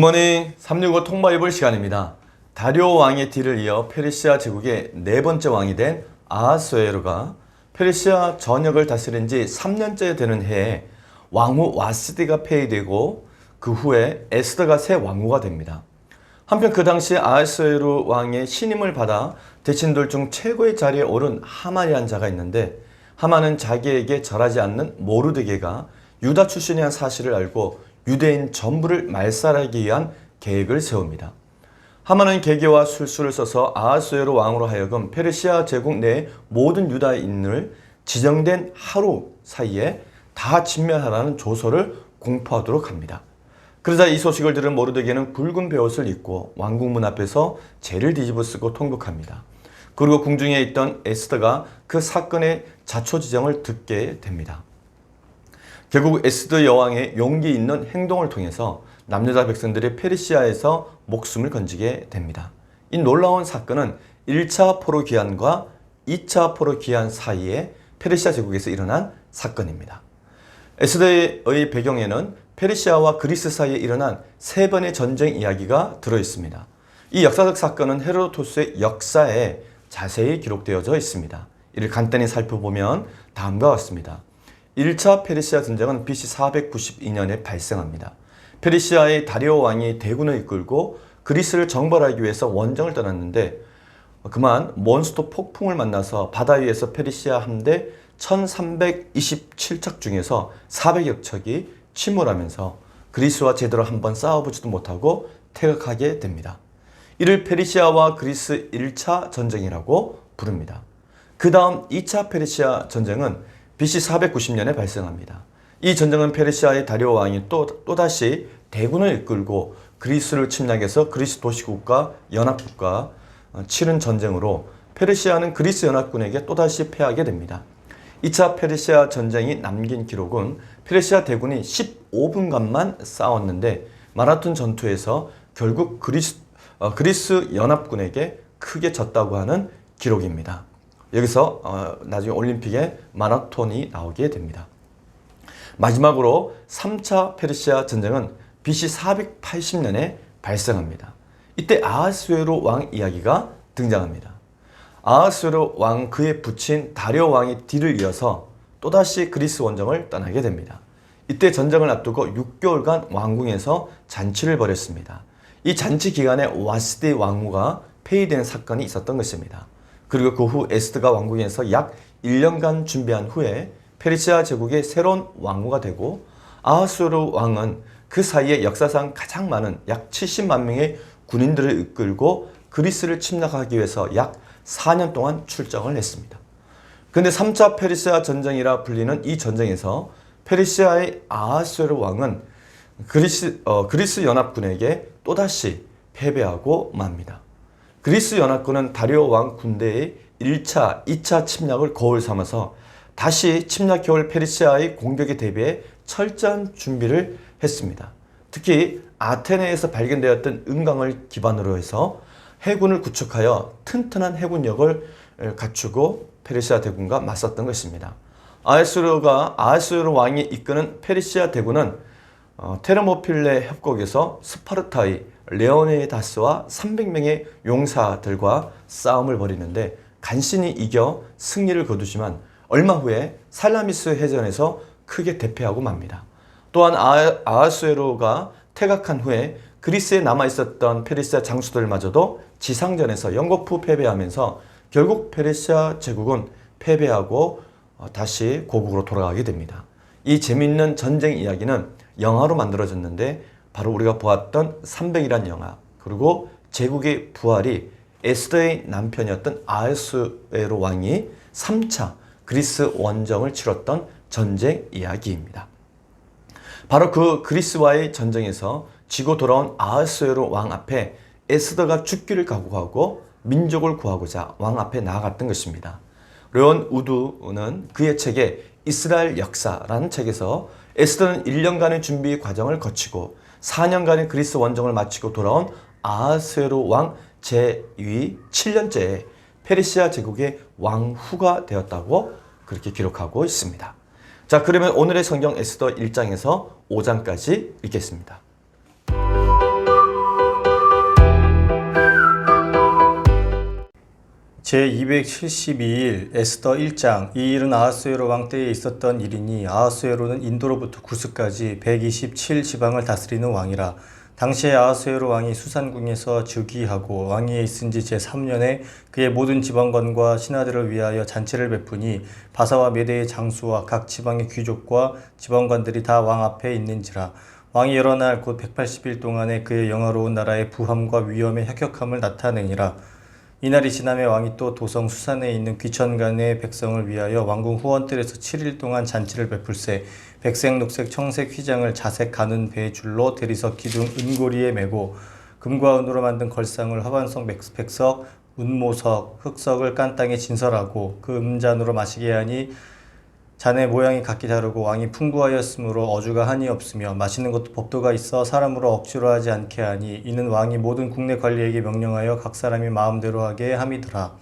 굿모닝 365 통바이블 시간입니다. 다리오 왕의 뒤를 이어 페르시아 제국의 네 번째 왕이 된 아하스웨로가 페르시아 전역을 다스린 지 3년째 되는 해에 왕후 와스디가 폐위되고 그 후에 에스더가 새 왕후가 됩니다. 한편 그 당시 아하스웨로 왕의 신임을 받아 대신들 중 최고의 자리에 오른 하만이라는 자가 있는데 하만은 자기에게 절하지 않는 모르드게가 유다 출신이라는 사실을 알고 유대인 전부를 말살하기 위한 계획을 세웁니다. 하만은 계계와 술수를 써서 아하스웨로 왕으로 하여금 페르시아 제국 내 모든 유다인을 지정된 하루 사이에 다 진멸하라는 조서를 공포하도록 합니다. 그러자 이 소식을 들은 모르드게는 붉은 베옷을 입고 왕궁 문 앞에서 죄를 뒤집어 쓰고 통곡합니다. 그리고 궁중에 있던 에스더가 그 사건의 자초지정을 듣게 됩니다. 결국 에스더 여왕의 용기 있는 행동을 통해서 남여자 백성들이 페르시아에서 목숨을 건지게 됩니다. 이 놀라운 사건은 1차 포로 귀환과 2차 포로 귀환 사이에 페르시아 제국에서 일어난 사건입니다. 에스더의 배경에는 페르시아와 그리스 사이에 일어난 세 번의 전쟁 이야기가 들어 있습니다. 이 역사적 사건은 헤로도토스의 역사에 자세히 기록되어져 있습니다. 이를 간단히 살펴보면 다음과 같습니다. 1차 페르시아 전쟁은 BC 492년에 발생합니다. 페르시아의 다리오 왕이 대군을 이끌고 그리스를 정벌하기 위해서 원정을 떠났는데 그만 몬스터 폭풍을 만나서 바다 위에서 페르시아 함대 1327척 중에서 400여 척이 침몰하면서 그리스와 제대로 한번 싸워보지도 못하고 퇴각하게 됩니다. 이를 페르시아와 그리스 1차 전쟁이라고 부릅니다. 그 다음 2차 페르시아 전쟁은 BC 490년에 발생합니다. 이 전쟁은 페르시아의 다리오 왕이 또, 또다시 대군을 이끌고 그리스를 침략해서 그리스 도시국가 연합국가 어, 치른 전쟁으로 페르시아는 그리스 연합군에게 또다시 패하게 됩니다. 2차 페르시아 전쟁이 남긴 기록은 페르시아 대군이 15분간만 싸웠는데 마라톤 전투에서 결국 그리스, 어, 그리스 연합군에게 크게 졌다고 하는 기록입니다. 여기서 어, 나중에 올림픽에 마라톤이 나오게 됩니다. 마지막으로 3차 페르시아 전쟁은 BC 480년에 발생합니다. 이때 아하스웨로 왕 이야기가 등장합니다. 아하스웨로 왕 그의 부친 다리오 왕이 뒤를 이어서 또다시 그리스 원정을 떠나게 됩니다. 이때 전쟁을 앞두고 6개월간 왕궁에서 잔치를 벌였습니다. 이 잔치 기간에 와스디 왕후가 폐위된 사건이 있었던 것입니다. 그리고 그 후 에스드가 왕궁에서 약 1년간 준비한 후에 페르시아 제국의 새로운 왕후가 되고 아하스웨로 왕은 그 사이에 역사상 가장 많은 약 70만 명의 군인들을 이끌고 그리스를 침략하기 위해서 약 4년 동안 출정을 했습니다. 근데 3차 페르시아 전쟁이라 불리는 이 전쟁에서 페르시아의 아하스웨로 왕은 그리스, 어, 그리스 연합군에게 또다시 패배하고 맙니다. 그리스 연합군은 다리오 왕 군대의 1차, 2차 침략을 거울 삼아서 다시 침략해올 페르시아의 공격에 대비해 철저한 준비를 했습니다. 특히 아테네에서 발견되었던 은강을 기반으로 해서 해군을 구축하여 튼튼한 해군력을 갖추고 페르시아 대군과 맞섰던 것입니다. 아하스로가 아하스로 왕이 이끄는 페르시아 대군은 어, 테르모필레 협곡에서 스파르타의 레오네다스와 300명의 용사들과 싸움을 벌이는데 간신히 이겨 승리를 거두지만 얼마 후에 살라미스 해전에서 크게 대패하고 맙니다. 또한 아하스웨로가 퇴각한 후에 그리스에 남아 있었던 페르시아 장수들마저도 지상전에서 연거푸 패배하면서 결국 페르시아 제국은 패배하고 어, 다시 고국으로 돌아가게 됩니다. 이 재미있는 전쟁 이야기는 영화로 만들어졌는데 바로 우리가 보았던 300이란 영화 그리고 제국의 부활이 에스더의 남편이었던 아하스웨로 왕이 3차 그리스 원정을 치렀던 전쟁 이야기입니다. 바로 그 그리스와의 전쟁에서 지고 돌아온 아하스웨로 왕 앞에 에스더가 죽기를 각오하고 민족을 구하고자 왕 앞에 나아갔던 것입니다. 르온 우두는 그의 책에 이스라엘 역사라는 책에서 에스더는 1년간의 준비 과정을 거치고 4년간의 그리스 원정을 마치고 돌아온 아하스웨로 왕 제2 7년째에 페르시아 제국의 왕후가 되었다고 그렇게 기록하고 있습니다. 자, 그러면 오늘의 성경 에스더 1장에서 5장까지 읽겠습니다. 제272일 에스더 1장 이 일은 아하수에로 왕 때에 있었던 일이니 아하수에로는 인도로부터 구스까지 127 지방을 다스리는 왕이라. 당시에 아하수에로 왕이 수산궁에서 즉위하고 왕위에 있은 지 제3년에 그의 모든 지방관과 신하들을 위하여 잔치를 베푸니 바사와 메대의 장수와 각 지방의 귀족과 지방관들이 다 왕 앞에 있는지라. 왕이 여러 날 곧 180일 동안에 그의 영화로운 나라의 부함과 위엄의 혁혁함을 나타내니라 이날이 지남에 왕이 또 도성 수산에 있는 귀천간의 백성을 위하여 왕궁 후원뜰에서 7일 동안 잔치를 베풀세 백색 녹색 청색 휘장을 자색 가는 배의 줄로 대리석 기둥 은고리에 메고 금과 은으로 만든 걸상을 화반석 백- 백석 운모석 흑석을 깐 땅에 진설하고 그 음잔으로 마시게 하니 잔의 모양이 각기 다르고 왕이 풍부하였으므로 어주가 한이 없으며 마시는 것도 법도가 있어 사람으로 억지로 하지 않게 하니 이는 왕이 모든 국내 관리에게 명령하여 각 사람이 마음대로 하게 함이더라.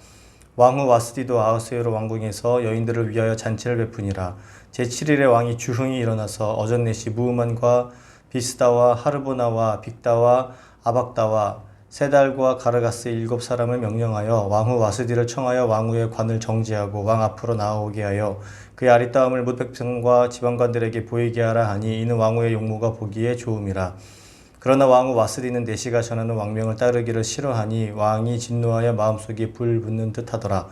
왕후 와스디도 아하수에로 왕궁에서 여인들을 위하여 잔치를 베푸니라. 제7일에 왕이 주흥이 일어나서 어전넷이 무음만과 비스다와 하르보나와 빅다와 아박다와 세달과 가르가스 일곱 사람을 명령하여 왕후 와스디를 청하여 왕후의 관을 정지하고 왕 앞으로 나오게 하여 그의 아리따움을 뭇 백성과 지방관들에게 보이게 하라 하니 이는 왕후의 용모가 보기에 좋음이라. 그러나 왕후 와스디는 내시가 전하는 왕명을 따르기를 싫어하니 왕이 진노하여 마음속에 불 붙는 듯하더라.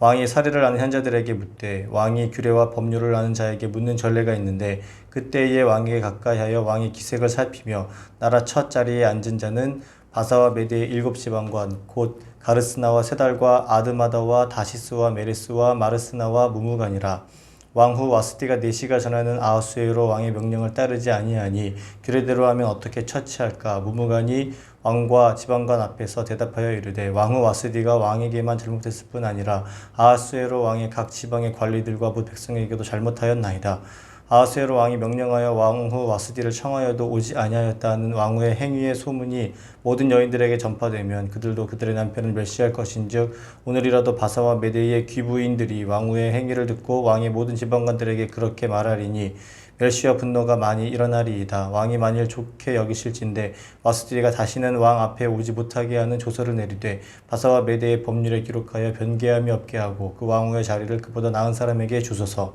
왕이 사례를 아는 현자들에게 묻되 왕이 규례와 법률을 아는 자에게 묻는 전례가 있는데 그때에 왕에게 가까이하여 왕의 기색을 살피며 나라 첫 자리에 앉은 자는 바사와 메대의 일곱 지방관 곧 가르스나와 세달과 아드마다와 다시스와 메레스와 마르스나와 무무간이라 왕후 와스티가 네시가 전하는 아하수에로 왕의 명령을 따르지 아니하니 규례대로 하면 어떻게 처치할까 무무간이 왕과 지방관 앞에서 대답하여 이르되 왕후 와스디가 왕에게만 잘못했을 뿐 아니라 아하수에로 왕의 각 지방의 관리들과 무 백성에게도 잘못하였나이다. 아하수에로 왕이 명령하여 왕후 와스디를 청하여도 오지 아니하였다는 왕후의 행위의 소문이 모든 여인들에게 전파되면 그들도 그들의 남편을 멸시할 것인즉 오늘이라도 바사와 메데이의 귀부인들이 왕후의 행위를 듣고 왕의 모든 지방관들에게 그렇게 말하리니 멸시와 분노가 많이 일어나리이다. 왕이 만일 좋게 여기실진데 와스디가 다시는 왕 앞에 오지 못하게 하는 조서를 내리되 바사와 메대의 법률에 기록하여 변개함이 없게 하고 그 왕후의 자리를 그보다 나은 사람에게 주소서.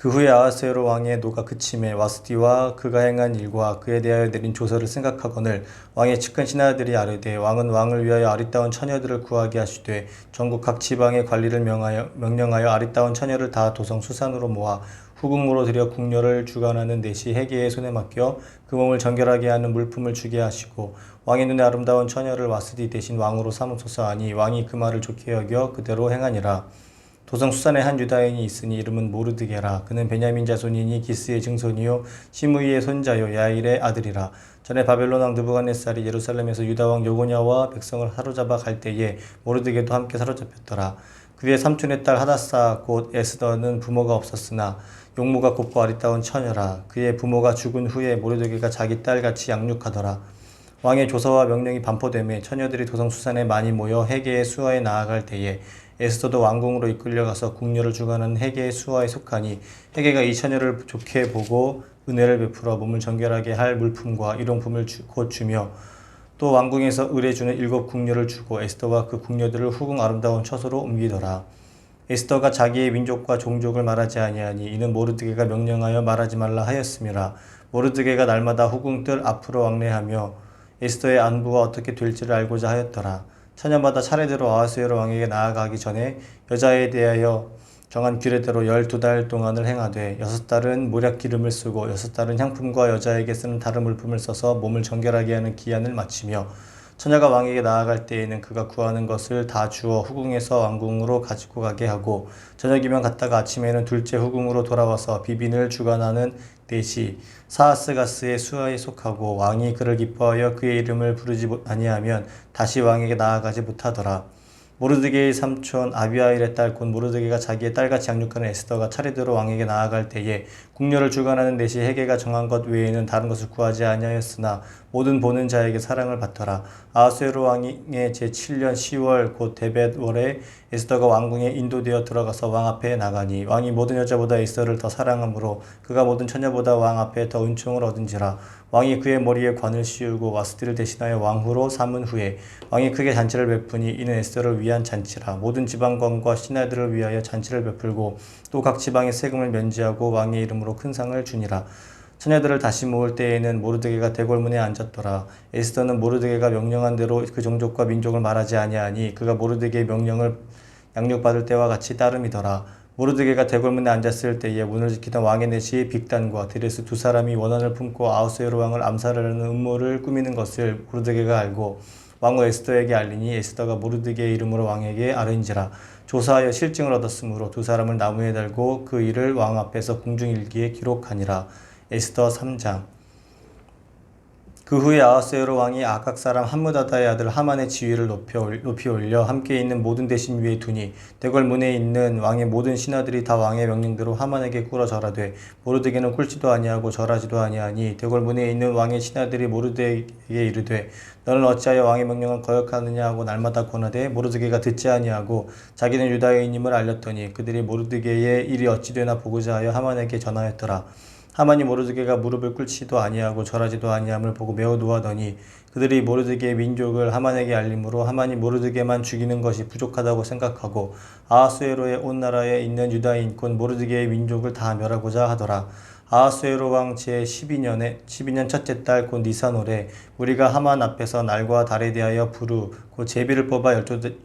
그 후에 아하스에로 왕의 노가 그침에 와스디와 그가 행한 일과 그에 대하여 내린 조서를 생각하거늘 왕의 측근 신하들이 아뢰되 왕은 왕을 위하여 아리따운 처녀들을 구하게 하시되 전국 각 지방의 관리를 명하여, 명령하여 아리따운 처녀를 다 도성 수산으로 모아 후궁으로 들여 궁녀를 주관하는 내시 해계의 손에 맡겨 그 몸을 정결하게 하는 물품을 주게 하시고 왕의 눈에 아름다운 처녀를 와스디 대신 왕으로 삼으소서 하니 왕이 그 말을 좋게 여겨 그대로 행하니라 도성 수산에 한 유다인이 있으니 이름은 모르드게라. 그는 베냐민 자손이니 기스의 증손이요 시므이의 손자요 야일의 아들이라. 전에 바벨론 왕 느부갓네살이 예루살렘에서 유다 왕 요고냐와 백성을 사로잡아 갈 때에 모르드게도 함께 사로잡혔더라. 그의 삼촌의 딸 하다사 곧 에스더는 부모가 없었으나 용모가 곱고 아리따운 처녀라. 그의 부모가 죽은 후에 모르드게가 자기 딸같이 양육하더라. 왕의 조서와 명령이 반포되매 처녀들이 도성 수산에 많이 모여 해계의 수하에 나아갈 때에 에스더도 왕궁으로 이끌려가서 궁녀를 주관하는 해계의 수하에 속하니 해계가 이 처녀를 좋게 보고 은혜를 베풀어 몸을 정결하게 할 물품과 일용품을 주, 곧 주며 또 왕궁에서 의뢰 주는 일곱 궁녀를 주고 에스더와 그 궁녀들을 후궁 아름다운 처소로 옮기더라. 에스더가 자기의 민족과 종족을 말하지 아니하니 이는 모르드게가 명령하여 말하지 말라 하였음이라. 모르드게가 날마다 후궁들 앞으로 왕래하며 에스더의 안부가 어떻게 될지를 알고자 하였더라. 처녀마다 차례대로 아하수에로 왕에게 나아가기 전에 여자에 대하여 정한 규례대로 열두 달 동안을 행하되 여섯 달은 모략 기름을 쓰고 여섯 달은 향품과 여자에게 쓰는 다른 물품을 써서 몸을 정결하게 하는 기한을 마치며 처녀가 왕에게 나아갈 때에는 그가 구하는 것을 다 주어 후궁에서 왕궁으로 가지고 가게 하고 저녁이면 갔다가 아침에는 둘째 후궁으로 돌아와서 비빈을 주관하는 넷이 사하스가스의 수하에 속하고 왕이 그를 기뻐하여 그의 이름을 부르지 못- 아니하면 다시 왕에게 나아가지 못하더라. 모르드게의 삼촌 아비아일의 딸 곧 모르드게가 자기의 딸같이 양육하는 에스더가 차례대로 왕에게 나아갈 때에 궁녀를 주관하는 내시 헤게가 정한 것 외에는 다른 것을 구하지 아니하였으나 모든 보는 자에게 사랑을 받더라. 아하수에로 왕의 제7년 10월 곧 데벳월에 에스더가 왕궁에 인도되어 들어가서 왕 앞에 나가니 왕이 모든 여자보다 에스더를 더 사랑하므로 그가 모든 처녀보다 왕 앞에 더 은총을 얻은지라. 왕이 그의 머리에 관을 씌우고 와스티를 대신하여 왕후로 삼은 후에 왕이 크게 잔치를 베푸니 이는 에스더를 위한 잔치라. 모든 지방관과 신하들을 위하여 잔치를 베풀고 또 각 지방의 세금을 면제하고 왕의 이름으로 큰 상을 주니라 처녀들을 다시 모을 때에는 모르드게가 대궐문에 앉았더라. 에스더는 모르드게가 명령한 대로 그 종족과 민족을 말하지 아니하니 그가 모르드게의 명령을 양육받을 때와 같이 따름이더라. 모르드게가 대궐문에 앉았을 때에 문을 지키던 왕의 내시 빅단과 드레스 두 사람이 원한을 품고 아우스에로 왕을 암살하려는 음모를 꾸미는 것을 모르드게가 알고 왕후 에스더에게 알리니 에스더가 모르드게의 이름으로 왕에게 아뢰인지라 조사하여 실증을 얻었으므로 두 사람을 나무에 달고 그 일을 왕 앞에서 공중일기에 기록하니라 에스더 3장. 그 후에 아하스에로 왕이 아각 사람 함무다다의 아들 하만의 지위를 높이 올려 함께 있는 모든 대신 위에 두니 대궐 문에 있는 왕의 모든 신하들이 다 왕의 명령대로 하만에게 꿇어 절하되 모르드게는 꿇지도 아니하고 절하지도 아니하니 대궐 문에 있는 왕의 신하들이 모르드게에게 이르되 너는 어찌하여 왕의 명령을 거역하느냐 하고 날마다 권하되 모르드게가 듣지 아니하고 자기는 유다인임을 알렸더니 그들이 모르드게의 일이 어찌 되나 보고자 하여 하만에게 전하였더라 하만이 모르드게가 무릎을 꿇지도 아니하고 절하지도 아니함을 보고 매우 노하더니 그들이 모르드게의 민족을 하만에게 알림으로 하만이 모르드게만 죽이는 것이 부족하다고 생각하고 아하수에로의 온 나라에 있는 유다인 곧 모르드게의 민족을 다 멸하고자 하더라. 아하수에로 왕 제 12년에 12년 첫째 달 곧 니산월에 우리가 하만 앞에서 날과 달에 대하여 부르 곧 제비를 뽑아 열조째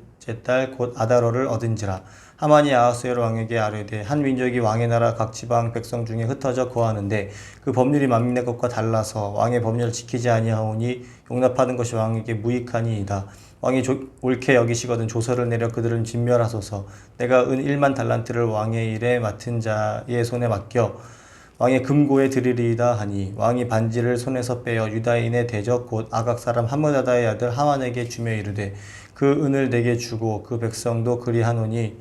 달 곧 아다로를 얻은지라 하만이 아하수에로 왕에게 아뢰되 한 민족이 왕의 나라 각 지방 백성 중에 흩어져 거하는데 그 법률이 만민의 것과 달라서 왕의 법률을 지키지 아니하오니 용납하는 것이 왕에게 무익하니이다. 왕이 조- 옳게 여기시거든 조서를 내려 그들을 진멸하소서. 내가 은 1만 달란트를 왕의 일에 맡은 자의 손에 맡겨 왕의 금고에 드리리이다 하니 왕이 반지를 손에서 빼어 유다인의 대적 곧 아각 사람 하므다다의 아들 하만에게 주며 이르되 그 은을 내게 주고 그 백성도 그리하노니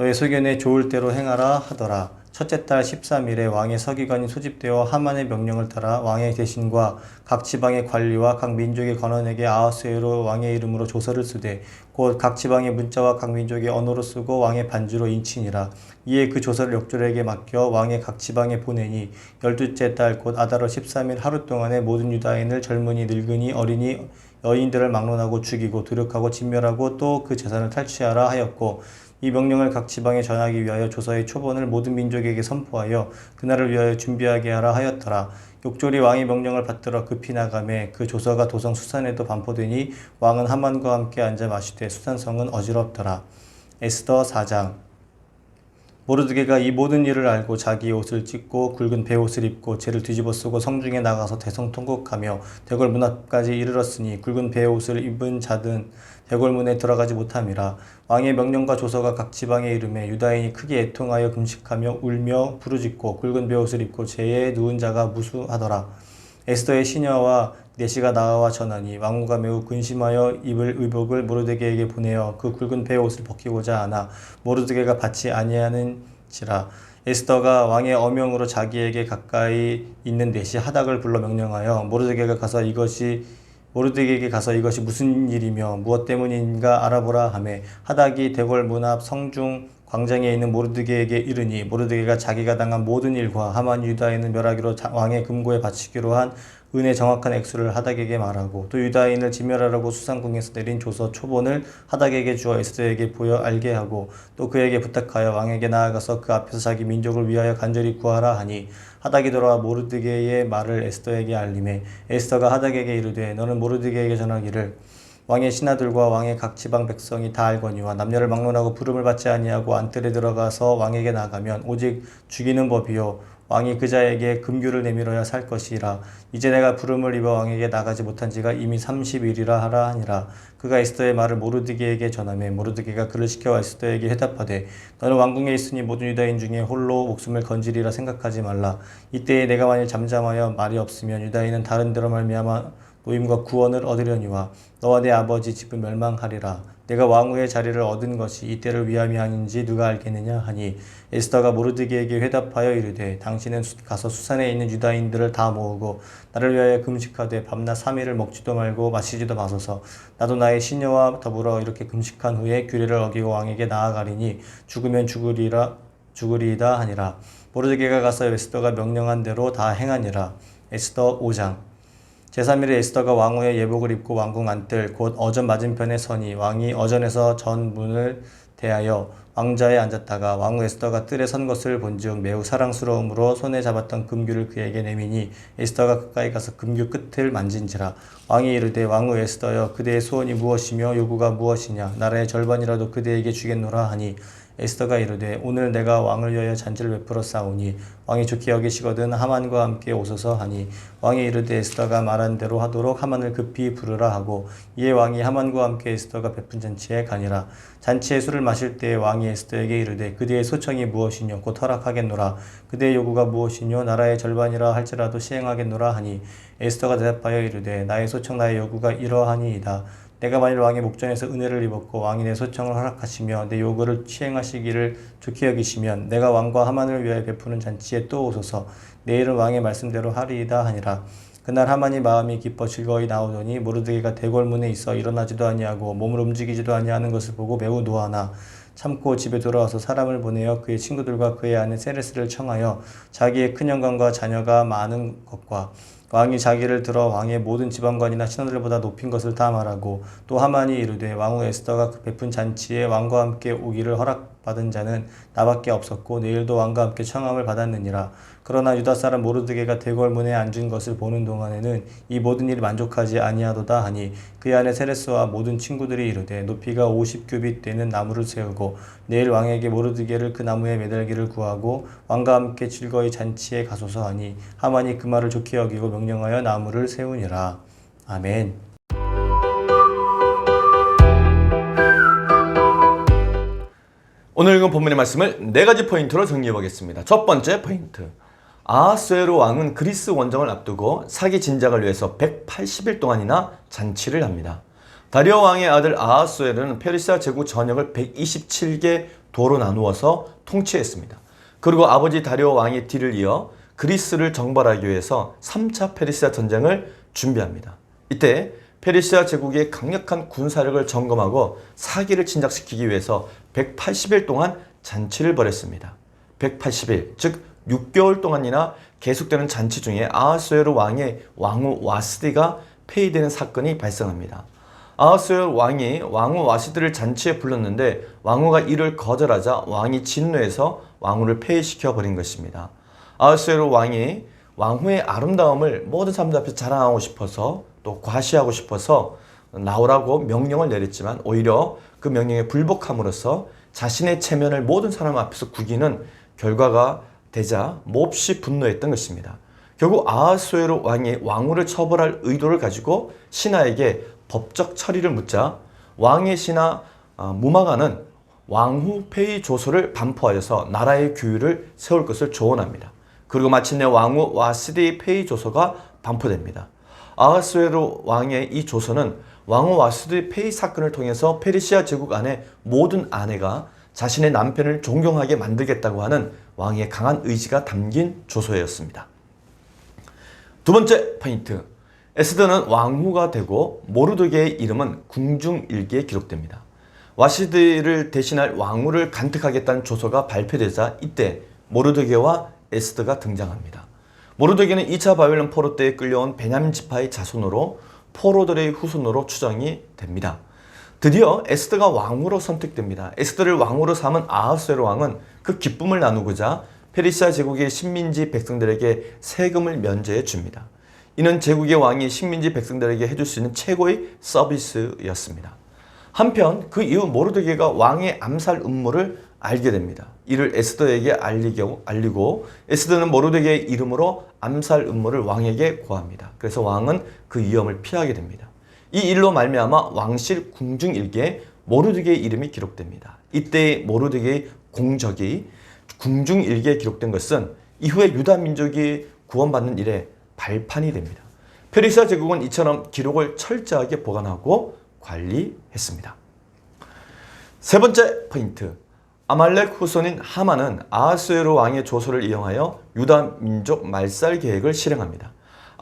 너의 소견에 좋을 대로 행하라 하더라. 첫째 달 13일에 왕의 서기관이 소집되어 하만의 명령을 따라 왕의 대신과 각 지방의 관리와 각 민족의 관원에게 아하수에로 왕의 이름으로 조서를 쓰되 곧 각 지방의 문자와 각 민족의 언어로 쓰고 왕의 반주로 인치니라. 이에 그 조서를 역졸에게 맡겨 왕의 각 지방에 보내니 열두째 달 곧 아다로 13일 하루 동안에 모든 유다인을 젊은이 늙은이 어린이 여인들을 막론하고 죽이고 도륙하고 진멸하고 또 그 재산을 탈취하라 하였고 이 명령을 각 지방에 전하기 위하여 조서의 초본을 모든 민족에게 선포하여 그날을 위하여 준비하게 하라 하였더라. 욕졸이 왕의 명령을 받들어 급히 나가매 그 조서가 도성 수산에도 반포되니 왕은 하만과 함께 앉아 마시되 수산성은 어지럽더라. 에스더 4장 모르드게가 이 모든 일을 알고 자기 옷을 찢고 굵은 베옷을 입고 죄를 뒤집어 쓰고 성중에 나가서 대성통곡하며 대궐 문 앞까지 이르렀으니 굵은 베옷을 입은 자든 대궐문에 들어가지 못함이라 왕의 명령과 조서가 각 지방에 이름에 유다인이 크게 애통하여 금식하며 울며 부르짖고 굵은 베옷을 입고 죄에 누운 자가 무수하더라. 에스더의 시녀와 내시가 나와 전하니 왕후가 매우 근심하여 입을 의복을 모르드게에게 보내어 그 굵은 베옷을 벗기고자 하나 모르드게가 받지 아니하는지라. 에스더가 왕의 어명으로 자기에게 가까이 있는 내시 하닥을 불러 명령하여 모르드게가 가서 이것이 모르드게에게 가서 이것이 무슨 일이며 무엇 때문인가 알아보라 하매 하닥이 대궐 문 앞 성중 광장에 있는 모르드게에게 이르니 모르드게가 자기가 당한 모든 일과 하만 유다인을 멸하기로 자- 왕의 금고에 바치기로 한 은의 정확한 액수를 하닥에게 말하고 또 유다인을 진멸하라고 수상궁에서 내린 조서 초본을 하닥에게 주어 에스더에게 보여 알게 하고 또 그에게 부탁하여 왕에게 나아가서 그 앞에서 자기 민족을 위하여 간절히 구하라 하니 하닥이 돌아와 모르드게의 말을 에스더에게 알림해 에스더가 하닥에게 이르되 너는 모르드게에게 전하기를 왕의 신하들과 왕의 각 지방 백성이 다 알거니와 남녀를 막론하고 부름을 받지 아니하고 안뜰에 들어가서 왕에게 나가면 오직 죽이는 법이요 왕이 그 자에게 금규를 내밀어야 살 것이라. 이제 내가 부름을 입어 왕에게 나가지 못한 지가 이미 30일이라 하라 하니라. 그가 에스더의 말을 모르드게에게 전하매 모르드게가 그를 시켜 에스더에게 해답하되 너는 왕궁에 있으니 모든 유다인 중에 홀로 목숨을 건지리라 생각하지 말라. 이때에 내가 만일 잠잠하여 말이 없으면 유다인은 다른 데로 말미암아 노임과 구원을 얻으려니와 너와 내 아버지 집은 멸망하리라 내가 왕후의 자리를 얻은 것이 이때를 위함이 아닌지 누가 알겠느냐 하니 에스더가 모르드게에게 회답하여 이르되 당신은 수- 가서 수산에 있는 유다인들을 다 모으고 나를 위하여 금식하되 밤낮 3일을 먹지도 말고 마시지도 마소서. 나도 나의 시녀와 더불어 이렇게 금식한 후에 규례를 어기고 왕에게 나아가리니 죽으면 죽으리라 죽으리이다 하니라. 모르드게가 가서 에스더가 명령한 대로 다 행하니라. 에스더 5장 제3일에 에스더가 왕후의 예복을 입고 왕궁 안뜰 곧 어전 맞은편에 서니 왕이 어전에서 전 문을 대하여 왕자에 앉았다가 왕후 에스더가 뜰에 선 것을 본즉 매우 사랑스러움으로 손에 잡았던 금규를 그에게 내미니 에스더가 가까이 가서 금규 끝을 만진지라 왕이 이르되 왕후 에스더여 그대의 소원이 무엇이며 요구가 무엇이냐 나라의 절반이라도 그대에게 주겠노라 하니 에스더가 이르되 오늘 내가 왕을 위하여 잔치를 베풀어 싸우니 왕이 좋게 여기시거든 하만과 함께 오소서 하니 왕이 이르되 에스더가 말한 대로 하도록 하만을 급히 부르라 하고 이에 왕이 하만과 함께 에스더가 베푼 잔치에 가니라. 잔치에 술을 마실 때 왕이 에스더에게 이르되 그대의 소청이 무엇이뇨? 곧 허락하겠노라. 그대의 요구가 무엇이뇨? 나라의 절반이라 할지라도 시행하겠노라. 하니 에스더가 대답하여 이르되 나의 소청 나의 요구가 이러하니이다 내가 만일 왕의 목전에서 은혜를 입었고 왕이 내 소청을 허락하시며 내 요구를 시행하시기를 좋게 여기시면 내가 왕과 하만을 위하여 베푸는 잔치에 또 오소서. 내일은 왕의 말씀대로 하리이다 하니라. 그날 하만이 마음이 기뻐 즐거이 나오더니 모르드게가 대궐문에 있어 일어나지도 아니하고 몸을 움직이지도 아니하는 것을 보고 매우 노하나 참고 집에 돌아와서 사람을 보내어 그의 친구들과 그의 아내 세레스를 청하여 자기의 큰 영광과 자녀가 많은 것과 왕이 자기를 들어 왕의 모든 지방관이나 신하들보다 높인 것을 다 말하고 또 하만이 이르되 왕후 에스더가 그 베푼 잔치에 왕과 함께 오기를 허락받은 자는 나밖에 없었고 내일도 왕과 함께 청함을 받았느니라 그러나 유다 사람 모르드게가 대궐문에 앉은 것을 보는 동안에는 이 모든 일이 만족하지 아니하도다 하니 그의 아내 세레스와 모든 친구들이 이르되 높이가 50규빗 되는 나무를 세우고 내일 왕에게 모르드게를 그 나무에 매달기를 구하고 왕과 함께 즐거이 잔치에 가소서 하니 하만이 그 말을 좋게 여기고 명령하여 나무를 세우니라 아멘. 오늘 읽은 본문의 말씀을 네 가지 포인트로 정리해 보겠습니다. 첫 번째 포인트. 아하스웨로 왕은 그리스 원정을 앞두고 사기 진작을 위해서 180일 동안이나 잔치를 합니다. 다리오 왕의 아들 아하스웨르는 페르시아 제국 전역을 127개 도로 나누어서 통치했습니다. 그리고 아버지 다리오 왕의 뒤를 이어 그리스를 정벌하기 위해서 3차 페르시아 전쟁을 준비합니다. 이때 페르시아 제국의 강력한 군사력을 점검하고 사기를 진작시키기 위해서 180일 동안 잔치를 벌였습니다. 180일, 즉 6개월 동안이나 계속되는 잔치 중에 아하스웨르 왕의 왕후 와스디가 폐위되는 사건이 발생합니다. 아하스웨르 왕이 왕후 와스디를 잔치에 불렀는데 왕후가 이를 거절하자 왕이 진노해서 왕후를 폐위시켜 버린 것입니다. 아하스웨르 왕이 왕후의 아름다움을 모든 사람들 앞에서 자랑하고 싶어서 또 과시하고 싶어서 나오라고 명령을 내렸지만 오히려 그 명령에 불복함으로써 자신의 체면을 모든 사람 앞에서 구기는 결과가 되자 몹시 분노했던 것입니다. 결국 아하수에로 왕이 왕후를 처벌할 의도를 가지고 신하에게 법적 처리를 묻자 왕의 신하 어, 무마가는 왕후 폐위 조서를 반포하여서 나라의 규율을 세울 것을 조언합니다. 그리고 마침내 왕후 와스디 폐위 조서가 반포됩니다. 아하스웨로 왕의 이 조서는 왕후 와스디 폐위 사건을 통해서 페르시아 제국 안에 모든 아내가 자신의 남편을 존경하게 만들겠다고 하는 왕의 강한 의지가 담긴 조서였습니다. 두 번째 포인트. 에스더는 왕후가 되고 모르드게의 이름은 궁중일기에 기록됩니다. 와시드를 대신할 왕후를 간택하겠다는 조서가 발표되자 이때 모르드게와 에스더가 등장합니다. 모르드게는 2차 바벨론 포로 때에 끌려온 베냐민 지파의 자손으로 포로들의 후손으로 추정이 됩니다. 드디어 에스더가 왕후로 선택됩니다. 에스더를 왕후로 삼은 아하스웨로 왕은 그 기쁨을 나누고자 페르시아 제국의 식민지 백성들에게 세금을 면제해 줍니다. 이는 제국의 왕이 식민지 백성들에게 해줄 수 있는 최고의 서비스였습니다. 한편 그 이후 모르드게가 왕의 암살 음모를 알게 됩니다. 이를 에스더에게 알리고, 알리고 에스더는 모르드게의 이름으로 암살 음모를 왕에게 고합니다. 그래서 왕은 그 위험을 피하게 됩니다. 이 일로 말미암아 왕실 궁중 일기에 모르드게의 이름이 기록됩니다. 이때의 모르드게의 공적이 궁중 일기에 기록된 것은 이후에 유다 민족이 구원받는 일에 발판이 됩니다. 페르시아 제국은 이처럼 기록을 철저하게 보관하고 관리했습니다. 세 번째 포인트. 아말렉 후손인 하만은 아하스웨로 왕의 조소를 이용하여 유다 민족 말살 계획을 실행합니다.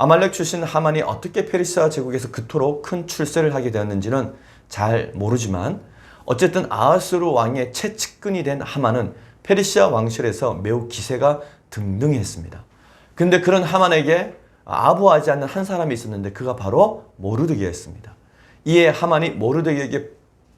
아말렉 출신 하만이 어떻게 페르시아 제국에서 그토록 큰 출세를 하게 되었는지는 잘 모르지만 어쨌든 아하스웨로 왕의 채측근이 된 하만은 페르시아 왕실에서 매우 기세가 등등했습니다. 근데 그런 하만에게 아부하지 않는 한 사람이 있었는데 그가 바로 모르드게였습니다. 이에 하만이 모르드게에게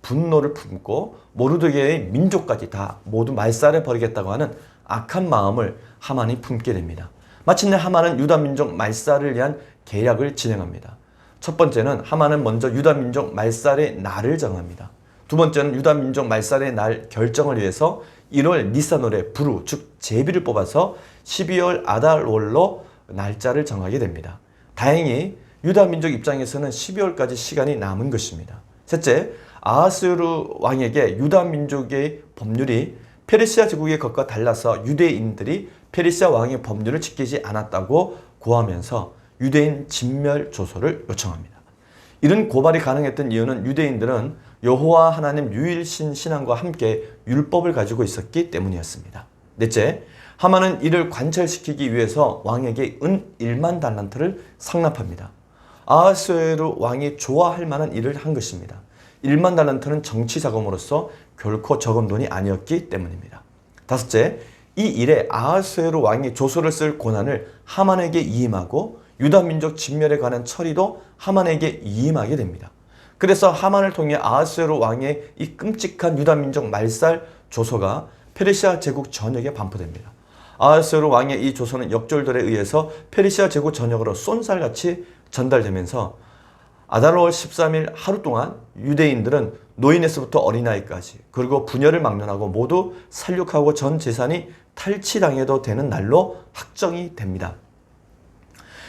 분노를 품고 모르드게의 민족까지 다 모두 말살해 버리겠다고 하는 악한 마음을 하만이 품게 됩니다. 마침내 하만은 유다 민족 말살을 위한 계략을 진행합니다. 첫 번째는 하만은 먼저 유다 민족 말살의 날을 정합니다. 두 번째는 유다 민족 말살의 날 결정을 위해서 1월 니산월에 부루 즉 제비를 뽑아서 12월 아달월로 날짜를 정하게 됩니다. 다행히 유다 민족 입장에서는 12월까지 시간이 남은 것입니다. 셋째, 아하스루 왕에게 유다 민족의 법률이 페르시아 제국의 것과 달라서 유대인들이 페르시아 왕의 법률을 지키지 않았다고 고하면서 유대인 진멸 조소를 요청합니다. 이런 고발이 가능했던 이유는 유대인들은 여호와 하나님 유일신 신앙과 함께 율법을 가지고 있었기 때문이었습니다. 넷째, 하만은 이를 관철시키기 위해서 왕에게 은 1만 달란트를 상납합니다. 아하스웨르 왕이 좋아할 만한 일을 한 것입니다. 1만 달란트는 정치 자금으로서 결코 적은 돈이 아니었기 때문입니다. 다섯째, 이 일에 아하스웨르 왕이 조서를 쓸 권한을 하만에게 이임하고 유다 민족 진멸에 관한 처리도 하만에게 이임하게 됩니다. 그래서 하만을 통해 아하스웨르 왕의 이 끔찍한 유다 민족 말살 조서가 페르시아 제국 전역에 반포됩니다. 아하스웨르 왕의 이 조서는 역졸들에 의해서 페르시아 제국 전역으로 쏜살같이 전달되면서 아달월 13일 하루 동안 유대인들은 노인에서부터 어린아이까지 그리고 분열을 막론하고 모두 살육하고 전 재산이 탈취당해도 되는 날로 확정이 됩니다.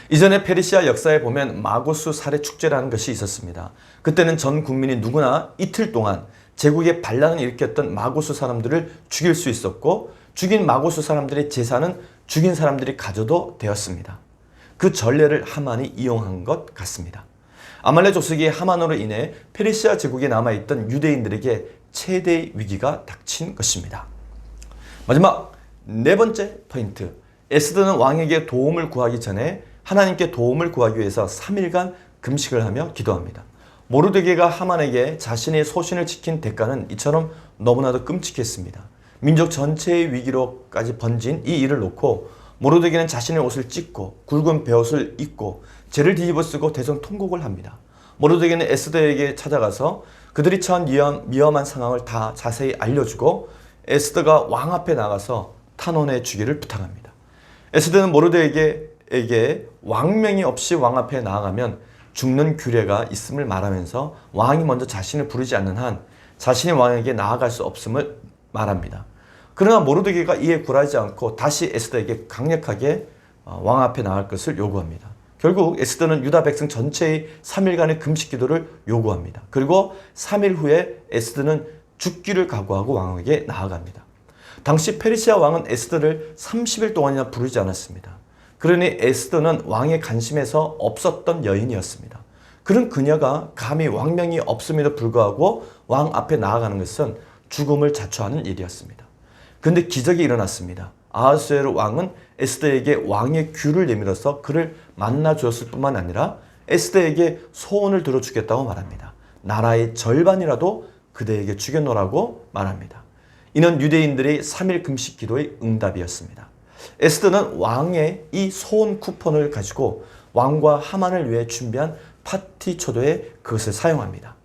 이전에 페르시아 역사에 보면 마고스 살해 축제라는 것이 있었습니다. 그때는 전 국민이 누구나 이틀 동안 제국에 반란을 일으켰던 마고스 사람들을 죽일 수 있었고 죽인 마고스 사람들의 재산은 죽인 사람들이 가져도 되었습니다. 그 전례를 하만이 이용한 것 같습니다. 아말레 조석이 하만으로 인해 페르시아 제국에 남아있던 유대인들에게 최대의 위기가 닥친 것입니다. 마지막 네 번째 포인트. 에스더는 왕에게 도움을 구하기 전에 하나님께 도움을 구하기 위해서 3일간 금식을 하며 기도합니다. 모르드게가 하만에게 자신의 소신을 지킨 대가는 이처럼 너무나도 끔찍했습니다. 민족 전체의 위기로까지 번진 이 일을 놓고 모르드게는 자신의 옷을 찢고 굵은 베옷을 입고 죄를 뒤집어 쓰고 대성 통곡을 합니다. 모르드게는 에스더에게 찾아가서 그들이 처한 위험, 위험한 상황을 다 자세히 알려주고 에스더가 왕 앞에 나가서 탄원해 주기를 부탁합니다. 에스더는 모르드에게 왕명이 없이 왕 앞에 나아가면 죽는 규례가 있음을 말하면서 왕이 먼저 자신을 부르지 않는 한 자신이 왕에게 나아갈 수 없음을 말합니다. 그러나 모르드게가 이에 굴하지 않고 다시 에스더에게 강력하게 어, 왕 앞에 나갈 것을 요구합니다. 결국 에스더는 유다 백성 전체의 3일간의 금식 기도를 요구합니다. 그리고 3일 후에 에스더는 죽기를 각오하고 왕에게 나아갑니다. 당시 페르시아 왕은 에스더를 30일 동안이나 부르지 않았습니다. 그러니 에스더는 왕의 관심에서 없었던 여인이었습니다. 그런 그녀가 감히 왕명이 없음에도 불구하고 왕 앞에 나아가는 것은 죽음을 자초하는 일이었습니다. 근데 기적이 일어났습니다. 아하수에르 왕은 에스더에게 왕의 규를 내밀어서 그를 만나 주었을 뿐만 아니라 에스더에게 소원을 들어주겠다고 말합니다. 나라의 절반이라도 그대에게 주겠노라고 말합니다. 이는 유대인들의 3일 금식 기도의 응답이었습니다. 에스더는 왕의 이 소원 쿠폰을 가지고 왕과 하만을 위해 준비한 파티 초도에 그것을 사용합니다.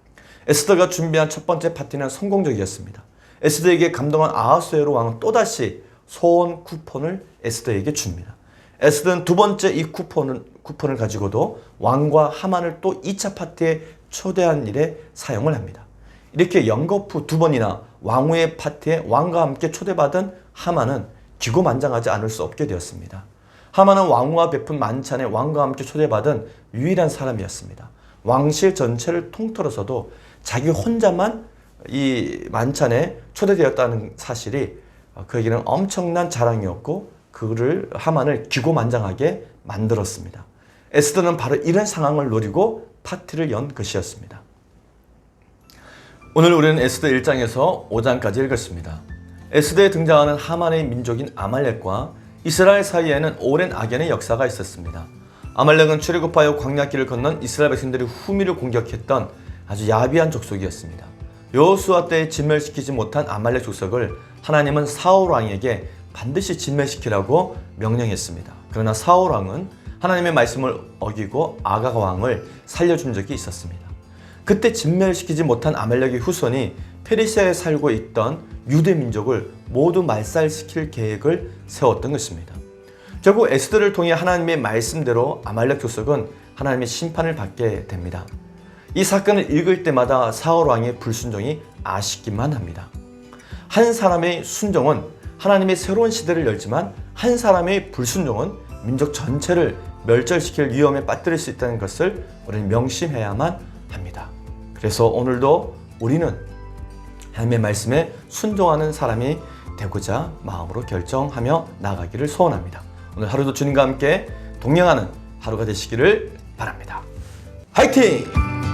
에스더가 준비한 첫 번째 파티는 성공적이었습니다. 에스더에게 감동한 아하수에로 왕은 또다시 소원 쿠폰을 에스더에게 줍니다. 에스더는 두 번째 이 쿠폰을, 쿠폰을 가지고도 왕과 하만을 또 2차 파티에 초대한 일에 사용을 합니다. 이렇게 연거푸 두 번이나 왕후의 파티에 왕과 함께 초대받은 하만은 기고만장하지 않을 수 없게 되었습니다. 하만은 왕후와 베푼 만찬에 왕과 함께 초대받은 유일한 사람이었습니다. 왕실 전체를 통틀어서도 자기 혼자만 이 만찬에 초대되었다는 사실이 그에게는 엄청난 자랑이었고 그를 하만을 기고만장하게 만들었습니다. 에스더는 바로 이런 상황을 노리고 파티를 연 것이었습니다. 오늘 우리는 에스더 1장에서 5장까지 읽었습니다. 에스더에 등장하는 하만의 민족인 아말렉과 이스라엘 사이에는 오랜 악연의 역사가 있었습니다. 아말렉은 출애굽하여 광야길을 건넌 이스라엘 백성들이 후미를 공격했던 아주 야비한 족속이었습니다. 여호수아 때 진멸시키지 못한 아말렉 족속을 하나님은 사울 왕에게 반드시 진멸시키라고 명령했습니다. 그러나 사울 왕은 하나님의 말씀을 어기고 아가 왕을 살려준 적이 있었습니다. 그때 진멸시키지 못한 아말렉의 후손이 페르시아에 살고 있던 유대 민족을 모두 말살시킬 계획을 세웠던 것입니다. 결국 에스더를 통해 하나님의 말씀대로 아말렉 족속은 하나님의 심판을 받게 됩니다. 이 사건을 읽을 때마다 사울 왕의 불순종이 아쉽기만 합니다. 한 사람의 순종은 하나님의 새로운 시대를 열지만 한 사람의 불순종은 민족 전체를 멸절시킬 위험에 빠뜨릴 수 있다는 것을 우리는 명심해야만 합니다. 그래서 오늘도 우리는 하나님의 말씀에 순종하는 사람이 되고자 마음으로 결정하며 나가기를 소원합니다. 오늘 하루도 주님과 함께 동행하는 하루가 되시기를 바랍니다. 화이팅!